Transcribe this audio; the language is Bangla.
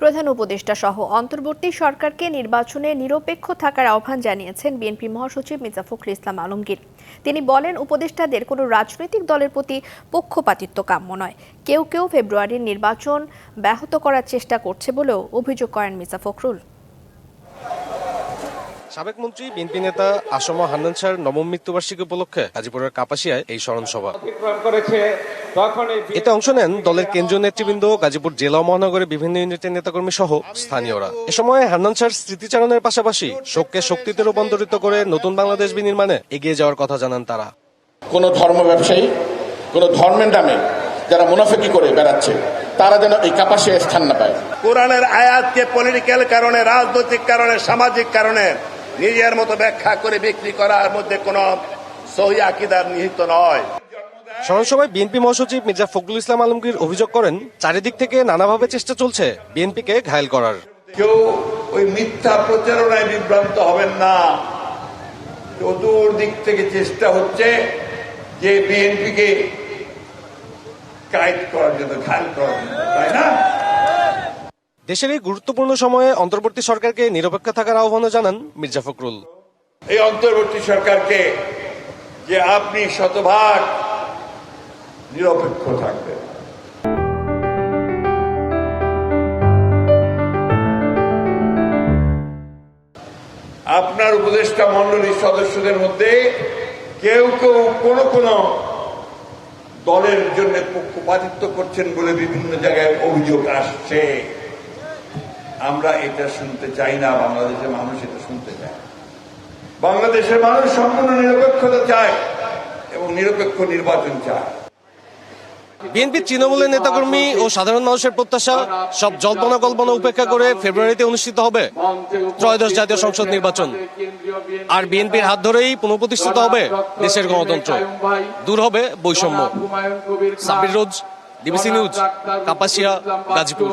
প্রধান উপদেষ্টা সহ অন্তর্বর্তী সরকারকে নির্বাচনে নিরপেক্ষ থাকার আহ্বান জানিয়েছেন বিএনপি মহাসচিব মির্জা ফখরুল ইসলাম আলমগীর। তিনি বলেন উপদেষ্টাদের কোনো রাজনৈতিক দলের প্রতি পক্ষপাতিত্ব কাম্য নয়। কেউ কেউ ফেব্রুয়ারির নির্বাচন ব্যাহত করার চেষ্টা করছে বলেও অভিযোগ করেন মির্জা ফখরুল। সাবেক মন্ত্রী বিএনপি নেতা আসম হান্নান শাহর নবম মৃত্যুবার্ষিকী উপলক্ষে গাজীপুরের কাপাসিয়ায় এই স্মরণ সভা অতিক্রম করেছে এতে অংশ নেন দলের কেন্দ্রীয় নেতৃবৃন্দ গাজীপুর জেলা ও মহানগরের বিভিন্ন ইউনিটের নেতাকর্মী সহ স্থানীয়রা। এ সময় হান্নান শাহর স্মৃতিচারণের পাশাপাশি শোককে শক্তিতে রূপান্তরিত করে নতুন বাংলাদেশ বিনির্মাণে এগিয়ে যাওয়ার কথা জানান তারা। কোনো ধর্ম ব্যবসায়ী কোনো ধর্মের নামে যারা মুনাফিকি করে বেড়াচ্ছে তারা যেন এই কাপাসে স্থান না পায়। কোরআনের আয়াতকে পলিটিক্যাল কারণে রাজনৈতিক কারণে সামাজিক কারণে নিজের মতো ব্যাখ্যা করে বিক্রি করার মধ্যে কোনো সহি আকিদার নিহিত নয়। স্মরণ সভায় বিএনপি মহাসচিব মির্জা ফখরুল ইসলাম আলমগীর অভিযোগ করেন চারিদিক থেকে নানাভাবে চেষ্টা চলছে বিএনপিকে ঘায়েল করার। কেউ ওই মিথ্যা প্রচারণায় বিভ্রান্ত হবেন না। চতুর্দিক থেকে চেষ্টা হচ্ছে যে বিএনপিকে কায়েদ করার জন্য ঘায়ল করার জন্য তাই না? দেশের এই গুরুত্বপূর্ণ সময়ে অন্তর্বর্তী সরকারকে নিরপেক্ষ থাকার আহ্বানও জানান মির্জা ফখরুল। এই অন্তর্বর্তী সরকারকে যে আপনি শতভাগ নিরপেক্ষ থাকবেন আপনার উপদেষ্টা মন্ডলীর সদস্যদের মধ্যে কেউ কেউ কোনো কোনো দলের জন্য পক্ষপাতিত্ব করছেন বলে বিভিন্ন জায়গায় অভিযোগ আসছে। আমরা এটা শুনতে চাই না, বাংলাদেশের মানুষ এটা শুনতে চায়। বাংলাদেশের মানুষ সম্পূর্ণ নিরপেক্ষতা চায় এবং নিরপেক্ষ নির্বাচন চায়। বিএনপি তৃণমূলের নেতাকর্মী ও সাধারণ মানুষের প্রত্যাশা, সব জল্পনা কল্পনা উপেক্ষা করে ফেব্রুয়ারিতে অনুষ্ঠিত হবে ত্রয়োদশ জাতীয় সংসদ নির্বাচন। আর বিএনপির হাত ধরেই পুনঃপ্রতিষ্ঠিত হবে দেশের গণতন্ত্র। দূর হবে বৈষম্য। সাব্বির রোজ ডিবিসি নিউজ, কাপাসিয়া, গাজীপুর।